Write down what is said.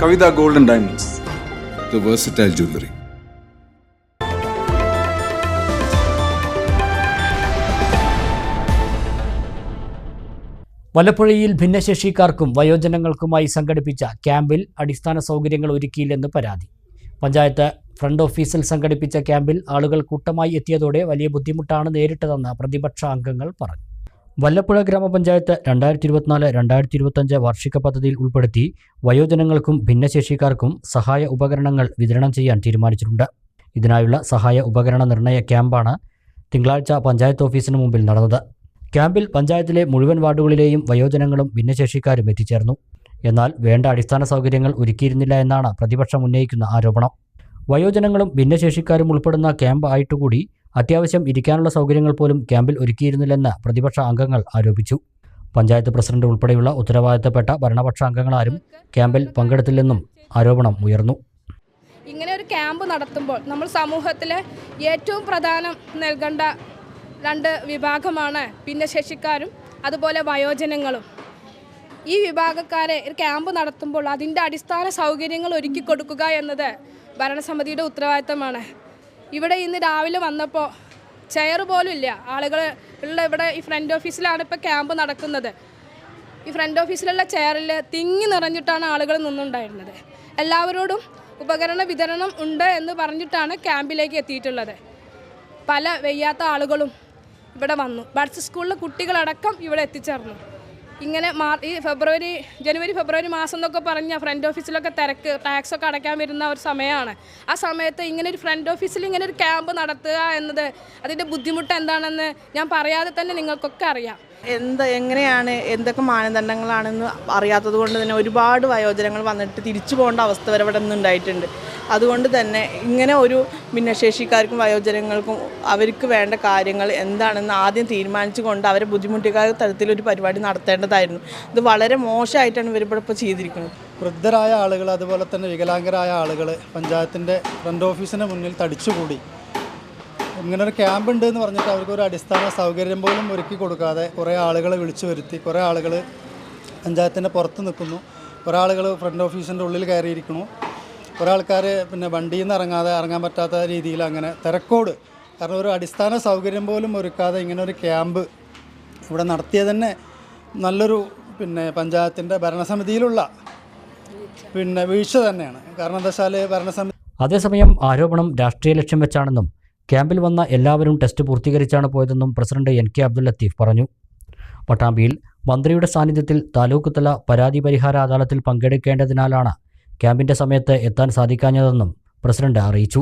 Kavitha golden diamonds. The versatile jewelry. വലപ്പുഴയിൽ ഭിന്നശേഷിക്കാർക്കും വയോജനങ്ങൾക്കുമായി സംഘടിപ്പിച്ച ക്യാമ്പിൽ അടിസ്ഥാന സൗകര്യങ്ങൾ ഒരുക്കിയില്ലെന്ന് പരാതി. പഞ്ചായത്ത് ഫ്രണ്ട് ഓഫീസിൽ സംഘടിപ്പിച്ച ക്യാമ്പിൽ ആളുകൾ കൂട്ടമായി എത്തിയതോടെ വലിയ ബുദ്ധിമുട്ടാണ് നേരിട്ടതെന്ന് പ്രതിപക്ഷ അംഗങ്ങൾ പറഞ്ഞു. വല്ലപ്പുഴ ഗ്രാമപഞ്ചായത്ത് രണ്ടായിരത്തി ഇരുപത്തിനാല് രണ്ടായിരത്തി ഇരുപത്തഞ്ച് വാർഷിക പദ്ധതിയിൽ ഉൾപ്പെടുത്തി വയോജനങ്ങൾക്കും ഭിന്നശേഷിക്കാർക്കും സഹായ ഉപകരണങ്ങൾ വിതരണം ചെയ്യാൻ തീരുമാനിച്ചിട്ടുണ്ട്. ഇതിനായുള്ള സഹായ ഉപകരണ നിർണയ ക്യാമ്പാണ് തിങ്കളാഴ്ച പഞ്ചായത്ത് ഓഫീസിന് മുമ്പിൽ നടന്നത്. ക്യാമ്പിൽ പഞ്ചായത്തിലെ മുഴുവൻ വാർഡുകളിലെയും വയോജനങ്ങളും ഭിന്നശേഷിക്കാരും എത്തിച്ചേർന്നു. എന്നാൽ വേണ്ട അടിസ്ഥാന സൗകര്യങ്ങൾ ഒരുക്കിയിരുന്നില്ല എന്നാണ് പ്രതിപക്ഷം ഉന്നയിക്കുന്ന ആരോപണം. വയോജനങ്ങളും ഭിന്നശേഷിക്കാരും ഉൾപ്പെടുന്ന ക്യാമ്പ് ആയിട്ടുകൂടി അത്യാവശ്യം ഇരിക്കാനുള്ള സൗകര്യങ്ങൾ പോലും ക്യാമ്പിൽ ഒരുക്കിയിരുന്നില്ലെന്ന് പ്രതിപക്ഷ അംഗങ്ങൾ ആരോപിച്ചു. പഞ്ചായത്ത് പ്രസിഡന്റ് ഉൾപ്പെടെയുള്ള ഉത്തരവാദിത്തപ്പെട്ട ഭരണപക്ഷ അംഗങ്ങളാരും ക്യാമ്പിൽ പങ്കെടുത്തില്ലെന്നും ആരോപണം ഉയർന്നു. ഇങ്ങനെ ഒരു ക്യാമ്പ് നടത്തുമ്പോൾ നമ്മൾ സമൂഹത്തിലെ ഏറ്റവും പ്രധാനം നൽകേണ്ട രണ്ട് വിഭാഗമാണ് ഭിന്നശേഷിക്കാരും അതുപോലെ വയോജനങ്ങളും. ഈ വിഭാഗക്കാരെ ഒരു ക്യാമ്പ് നടത്തുമ്പോൾ അതിന്റെ അടിസ്ഥാന സൗകര്യങ്ങൾ ഒരുക്കി കൊടുക്കുക എന്നത് ഭരണസമിതിയുടെ ഉത്തരവാദിത്തമാണ്. ഇവിടെ ഇന്ന് രാവിലെ വന്നപ്പോൾ ചെയർ പോലും ഇല്ല. ആളുകൾ ഉള്ള ഇവിടെ ഈ ഫ്രണ്ട് ഓഫീസിലാണ് ഇപ്പോൾ ക്യാമ്പ് നടക്കുന്നത്. ഈ ഫ്രണ്ട് ഓഫീസിലുള്ള ചെയറിൽ തിങ്ങി നിറഞ്ഞിട്ടാണ് ആളുകൾ നിന്നുണ്ടായിരുന്നത്. എല്ലാവരോടും ഉപകരണ വിതരണം ഉണ്ട് എന്ന് പറഞ്ഞിട്ടാണ് ക്യാമ്പിലേക്ക് എത്തിയിട്ടുള്ളത്. പല വയ്യാത്ത ആളുകളും ഇവിടെ വന്നു. ബഡ്സ് സ്കൂളിലെ കുട്ടികളടക്കം ഇവിടെ എത്തിച്ചേർന്നു. ഇങ്ങനെ മാ ഈ ഫെബ്രുവരി ജനുവരി ഫെബ്രുവരി മാസം എന്നൊക്കെ പറഞ്ഞ ഫ്രണ്ട് ഓഫീസിലൊക്കെ തിരക്ക് ടാക്സ് ഒക്കെ അടയ്ക്കാൻ വരുന്ന ഒരു സമയമാണ്. ആ സമയത്ത് ഇങ്ങനെ ഒരു ഫ്രണ്ട് ഓഫീസിൽ ഇങ്ങനെ ഒരു ക്യാമ്പ് നടത്തുക എന്നത് അതിന്റെ ബുദ്ധിമുട്ട് എന്താണെന്ന് ഞാൻ പറയാതെ തന്നെ നിങ്ങൾക്കൊക്കെ അറിയാം. എന്ത് എങ്ങനെയാണ് എന്തൊക്കെ മാനദണ്ഡങ്ങളാണെന്ന് അറിയാത്തത് കൊണ്ട് തന്നെ ഒരുപാട് വയോജനങ്ങൾ വന്നിട്ട് തിരിച്ചു പോകേണ്ട അവസ്ഥ വരെ ഇവിടെ നിന്ന് ഉണ്ടായിട്ടുണ്ട്. അതുകൊണ്ട് തന്നെ ഇങ്ങനെ ഒരു ഭിന്നശേഷിക്കാർക്കും വയോജനങ്ങൾക്കും അവർക്ക് വേണ്ട കാര്യങ്ങൾ എന്താണെന്ന് ആദ്യം തീരുമാനിച്ചുകൊണ്ട് അവരെ ബുദ്ധിമുട്ടിക്കാത്ത തരത്തിലൊരു പരിപാടി നടത്തേണ്ടതായിരുന്നു. ഇത് വളരെ മോശമായിട്ടാണ് ഇവരിവിടെ ഇപ്പോൾ ചെയ്തിരിക്കുന്നത്. വൃദ്ധരായ ആളുകൾ അതുപോലെ തന്നെ വികലാംഗരായ ആളുകൾ പഞ്ചായത്തിന്റെ ഫ്രണ്ട് ഓഫീസിന് മുന്നിൽ തടിച്ചുകൂടി. ഇങ്ങനൊരു ക്യാമ്പ് ഉണ്ട് എന്ന് പറഞ്ഞിട്ട് അവർക്ക് ഒരു അടിസ്ഥാന സൗകര്യം പോലും ഒരുക്കി കൊടുക്കാതെ കുറേ ആളുകളെ വിളിച്ചു വരുത്തി കുറേ ആളുകൾ പഞ്ചായത്തിന്റെ പുറത്ത് നിൽക്കുന്നു. കുറേ ഫ്രണ്ട് ഓഫീസിന്റെ ഉള്ളിൽ കയറിയിരിക്കുന്നു. കുറേ ആൾക്കാർ പിന്നെ വണ്ടിയിൽ നിന്ന് ഇറങ്ങാതെ ഇറങ്ങാൻ പറ്റാത്ത രീതിയിൽ അങ്ങനെ തിരക്കോട്. കാരണം ഒരു അടിസ്ഥാന സൗകര്യം പോലും ഒരുക്കാതെ ഇങ്ങനെ ഒരു ക്യാമ്പ് ഇവിടെ നടത്തിയത് തന്നെ നല്ലൊരു പിന്നെ പഞ്ചായത്തിന്റെ ഭരണസമിതിയിലുള്ള പിന്നെ വീഴ്ച തന്നെയാണ്. കാരണം എന്താ വെച്ചാൽ ഭരണസമിതി അതേസമയം ആരോപണം രാഷ്ട്രീയ ലക്ഷ്യം വെച്ചാണെന്നും ക്യാമ്പിൽ വന്ന എല്ലാവരും ടെസ്റ്റ് പൂർത്തീകരിച്ചാണ് പോയതെന്നും president N K Abdul Latheef പറഞ്ഞു. പട്ടാമ്പിയിൽ മന്ത്രിയുടെ സാന്നിധ്യത്തിൽ താലൂക്ക് തല പരാതി പരിഹാര അദാലത്തിൽ പങ്കെടുക്കേണ്ടതിനാലാണ് ക്യാമ്പിന്റെ സമയത്ത് എത്താൻ സാധിക്കാഞ്ഞതെന്നും പ്രസിഡന്റ് അറിയിച്ചു